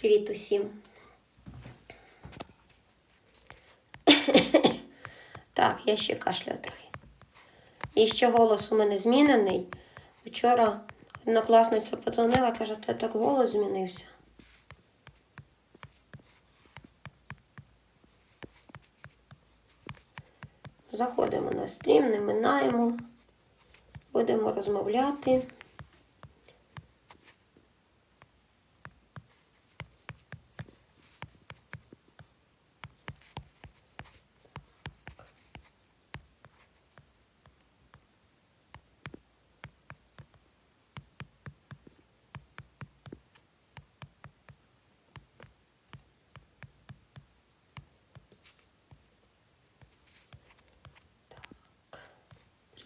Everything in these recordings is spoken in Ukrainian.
Привіт усім. Так, я ще кашляю трохи. І ще голос у мене змінений. Вчора однокласниця подзвонила, каже, ти так голос змінився. Заходимо на стрім, не минаємо, будемо розмовляти.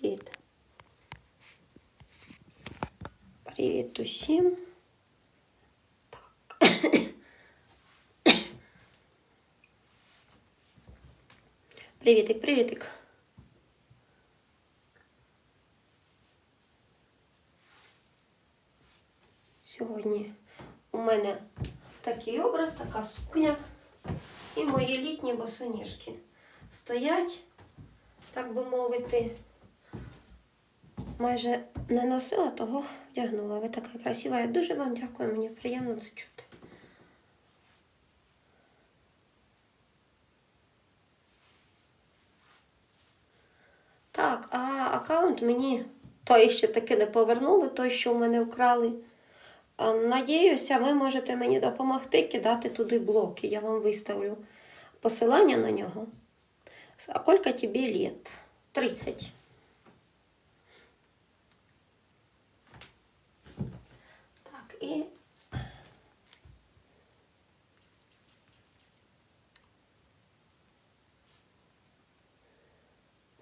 Привіт. Привіт усім. Так. Привітик, привітик. Сьогодні у мене такий образ, така сукня і мої літні босоніжки стоять так би мовити, майже не носила, того вдягнула. Ви така красива. Я дуже вам дякую, мені приємно це чути. Так, а аккаунт мені той ще таки не повернули, той, що в мене вкрали. Надіюся, ви можете мені допомогти кидати туди блоки. Я вам виставлю посилання на нього. А сколько тебе лет? 30. І.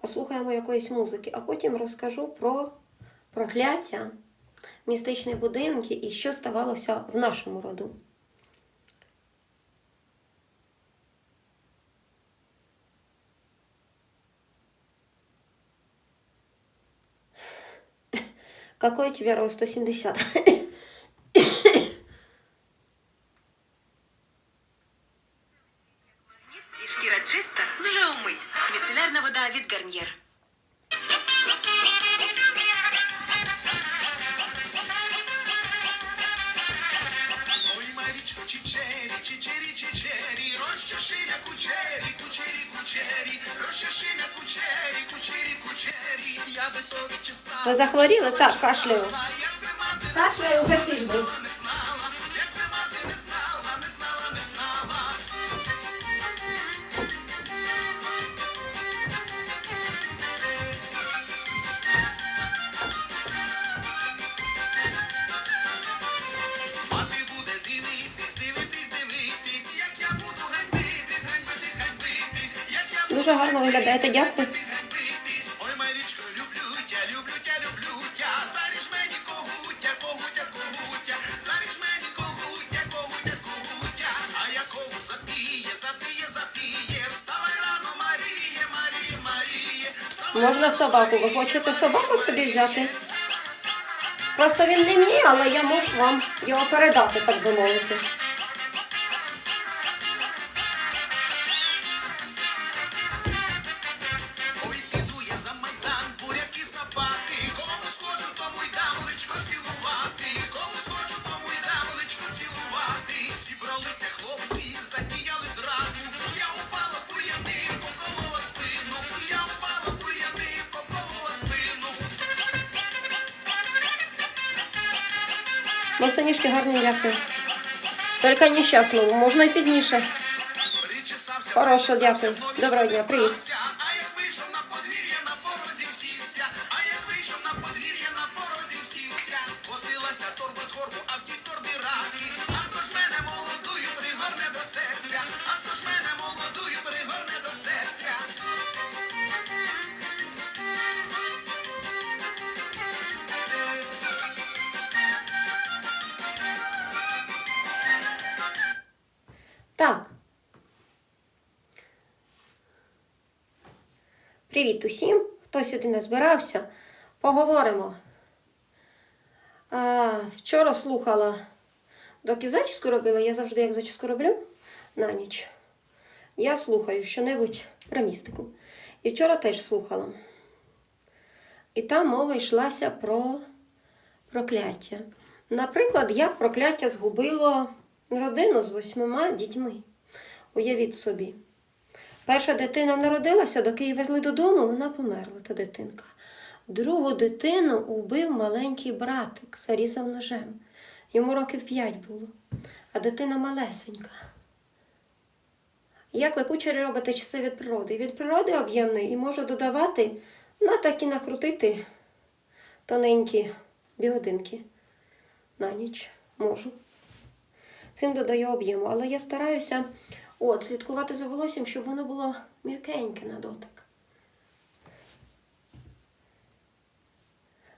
Послухаємо якоїсь музики, а потім розкажу про прокляття, містичні будинки і що ставалося в нашому роду. Какой у тебя рост? 170. Ви захворіли? Так, кашляю. Кашляю вже тиждень. Дуже гарно виглядаєте, дякую. а я кого запіє, запіє, запіє, Можна собаку. Ви хочете собаку собі взяти? Просто він не мій, але я можу вам його передати, так би мовити. Босоніжки гарні, дякую. Тільки нещасно, можна і пізніше. Хороше, дякую. Доброго дня, привіт. вся, а як вийшов на подвір'я, на порозі всівся, Так. Привіт усім, хто сюди не збирався. Поговоримо. А, вчора слухала доки зачіску робила, я завжди як зачіску роблю на ніч. Я слухаю що-небудь про містику. І вчора теж слухала. І там мова йшлася про прокляття. Наприклад, як прокляття згубило родину з восьмима дітьми. Уявіть собі. Перша дитина народилася, доки її везли додому, вона померла, та дитинка. Другу дитину убив маленький братик, зарізав ножем. Йому років п'ять було, а дитина малесенька. Як ви кучері робите часи від природи? Від природи об'ємний і можу додавати, ну так і накрутити тоненькі бігодинки на ніч можу. Цим додаю об'єму, але я стараюся от, слідкувати за волоссям, щоб воно було м'якеньке на дотик.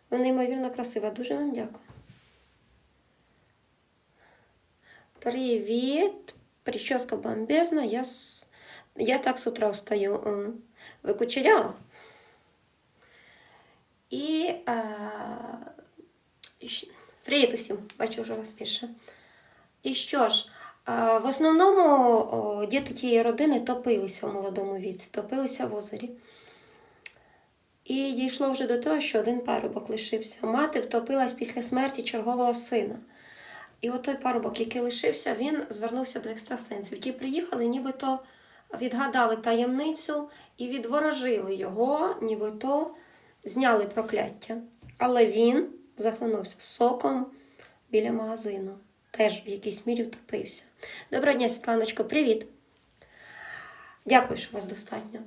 Ви неймовірно красива. Дуже вам дякую. Привіт. Прическа бомбезна. Я, я так с утра встаю. Ви кучерява? І а, привіт усім. Бачу вже вас більше. І що ж, в основному діти тієї родини топилися в молодому віці, топилися в озері. І дійшло вже до того, що один парубок лишився. Мати втопилась після смерті чергового сина. І от той парубок, який лишився, він звернувся до екстрасенсів. Ті приїхали, нібито відгадали таємницю і відворожили його, нібито зняли прокляття. Але він захлинувся соком біля магазину. Теж в якійсь мірі втопився. Доброго дня, Світланочко, привіт. Дякую, що вас достатньо.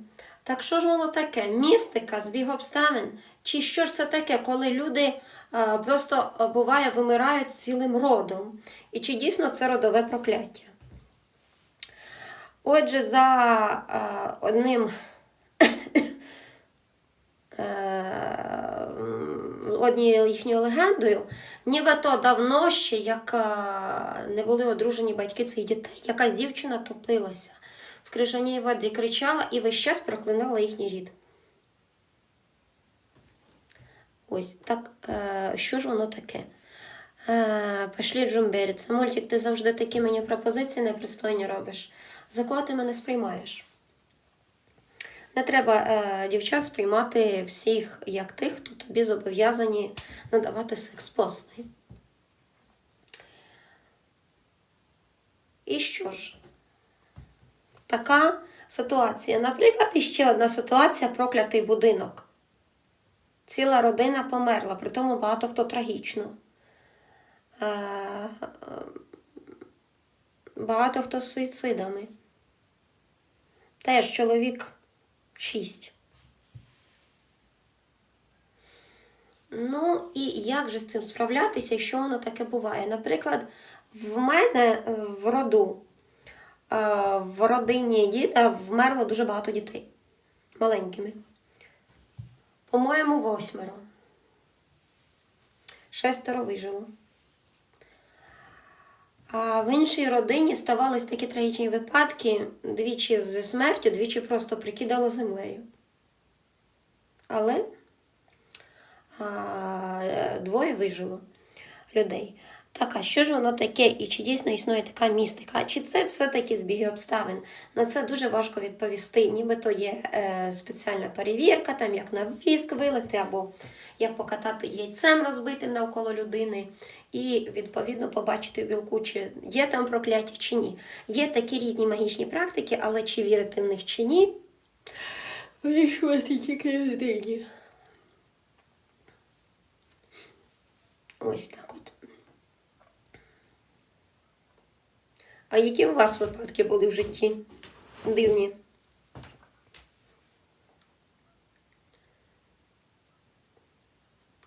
Так що ж воно таке? Містика, збіг обставин? Чи що ж це таке, коли люди е, просто е, буває вимирають цілим родом? І чи дійсно це родове прокляття? Отже, за одним е, м, однією їхньою легендою, нібито давно ще, як е, не були одружені батьки цих дітей, якась дівчина топилася в крижаній воді, кричала і весь час проклинала їхній рід. Ось так, е, що ж воно таке? Е, Пошлі Джумбері, це мультик, ти завжди такі мені пропозиції непристойні робиш. За кого ти мене сприймаєш? Не треба е, дівчат сприймати всіх як тих, хто тобі зобов'язані надавати секс-послуги. І що ж? Така ситуація. Наприклад, іще одна ситуація проклятий будинок. Ціла родина померла, при тому багато хто трагічно. Е, Багато хто з суїцидами. Теж чоловік шість. Ну і як же з цим справлятися, що воно таке буває? Наприклад, в мене е, в роду, е, в родині діда вмерло дуже багато дітей маленькими. По-моєму, восьмеро. Шестеро вижило. А в іншій родині ставались такі трагічні випадки: двічі зі смертю, двічі просто прикидало землею. Але а, двоє вижило людей. Так, а що ж воно таке, і чи дійсно існує така містика? Чи це все-таки збіги обставин? На це дуже важко відповісти. Нібито є е, спеціальна перевірка, там як на віск вилити, або як покатати яйцем розбитим навколо людини, і відповідно побачити білку, чи є там прокляття, чи ні. Є такі різні магічні практики, але чи вірити в них чи ні, тільки людині. Ось так от. А які у вас випадки були в житті? Дивні.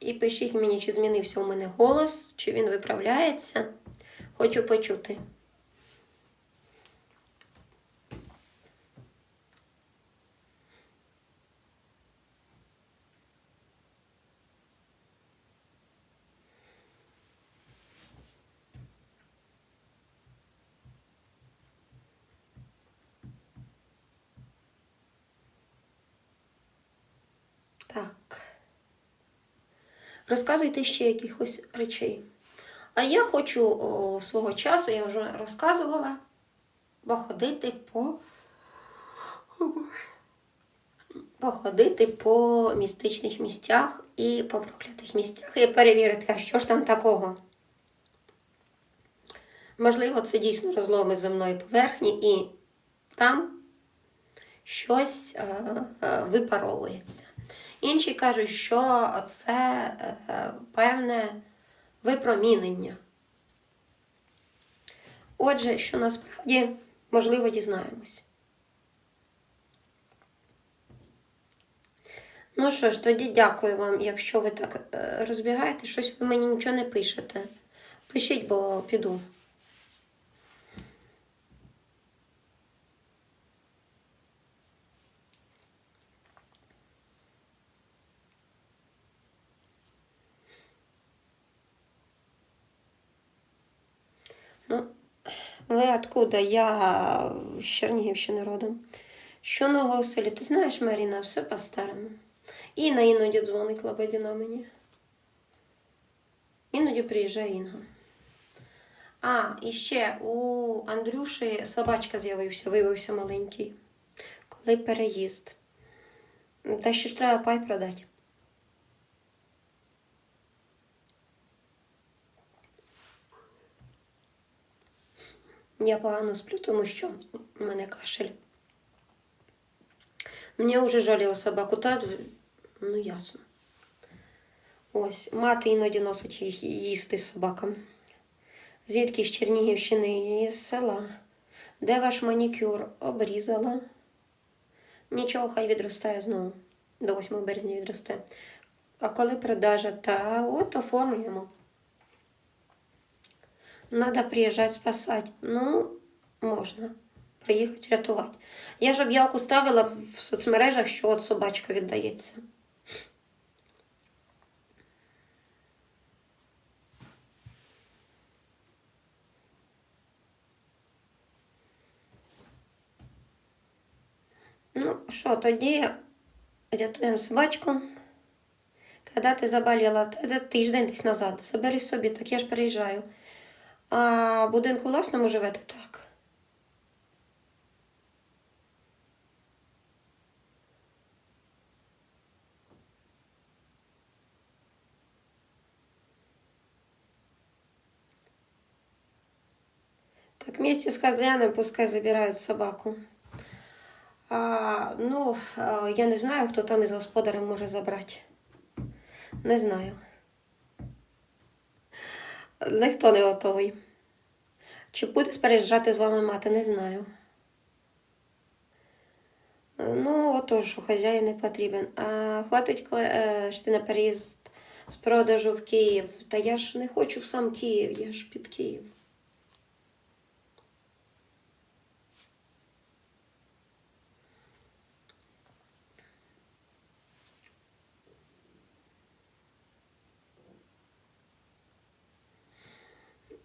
І пишіть мені, чи змінився у мене голос, чи він виправляється. Хочу почути. Так. Розказуйте ще якихось речей. А я хочу о, свого часу, я вже розказувала, походити по. Походити по містичних місцях і по проклятих місцях і перевірити, а що ж там такого. Можливо, це дійсно розломи земної поверхні, і там щось е, е, випаровується. Інші кажуть, що це е, певне випромінення. Отже, що насправді можливо дізнаємось. Ну що ж, тоді дякую вам, якщо ви так е, розбігаєте, щось ви мені нічого не пишете. Пишіть, бо піду. Ви откуда? Я з Чернігівщини родом. Що нового в селі? Ти знаєш, Маріна, все по-старому. Інна іноді дзвонить Лободіна мені. Іноді приїжджає Інга. А, і ще у Андрюші собачка з'явився, виявився маленький. Коли переїзд. Та ще ж треба пай продати. Я погано сплю, тому що в мене кашель. Мені вже жаліло собаку, та ну ясно. Ось, мати іноді носить їх їсти собакам. Звідки з Чернігівщини із села. Де ваш манікюр? Обрізала. Нічого, хай відростає знову. До 8 березня відросте. А коли продажа, та от оформлюємо. Надо приїжджати спасати. Ну, можна. Приїхати рятувати. Я ж об'явку ставила в соцмережах, що от собачка віддається. Ну, що, тоді рятуємо собачку. Коли ти заболіла, Та тиждень десь назад. Забери собі, так я ж переїжджаю. А будинку власному живете так. Так вместе с хозяином пускай забирают собаку. А, ну, я не знаю, хто там із господарем може забрати. Не знаю. Ніхто не готовий. Чи буде спереджати з вами мати, не знаю. Ну, отож, що хазяїн не потрібен. А хватить ко- е, ти на переїзд з продажу в Київ. Та я ж не хочу сам Київ, я ж під Київ.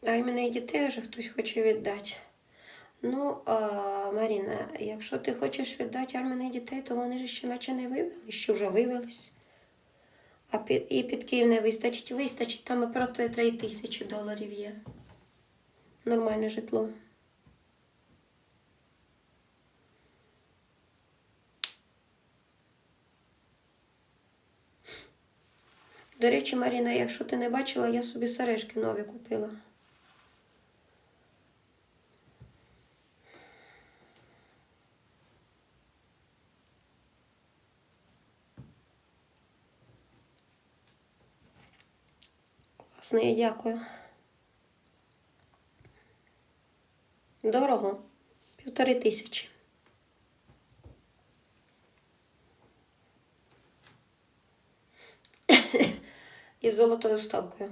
А і дітей вже хтось хоче віддати. Ну, а, Маріна, якщо ти хочеш віддати армяних дітей, то вони ж ще наче не вивели, що вже вивелись. А під, і під Київ не вистачить, вистачить, там і проти 3 тисячі доларів є. Нормальне житло. До речі, Маріна, якщо ти не бачила, я собі сережки нові купила. Класно, дякую. Дорого. Півтори тисячі. Із золотою вставкою.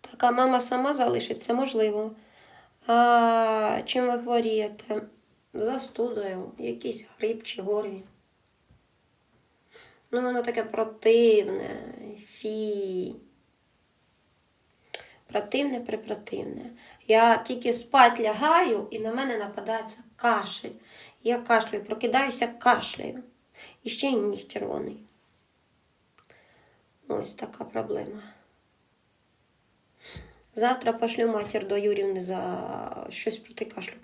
Так, а мама сама залишиться, можливо. А чим ви хворієте? Застудою, якийсь грип чи горві. Ну, воно таке противне, фі. Противне, препротивне. Я тільки спать лягаю і на мене нападається кашель. Я кашлюю, прокидаюся, кашляю. І ще й ніг червоний. Ось така проблема. Завтра пошлю матір до Юрівни за щось проти кашлю.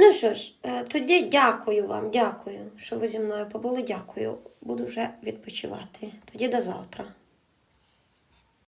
Ну що ж, е, тоді дякую вам, дякую, що ви зі мною побули. Дякую. Буду вже відпочивати. Тоді до завтра.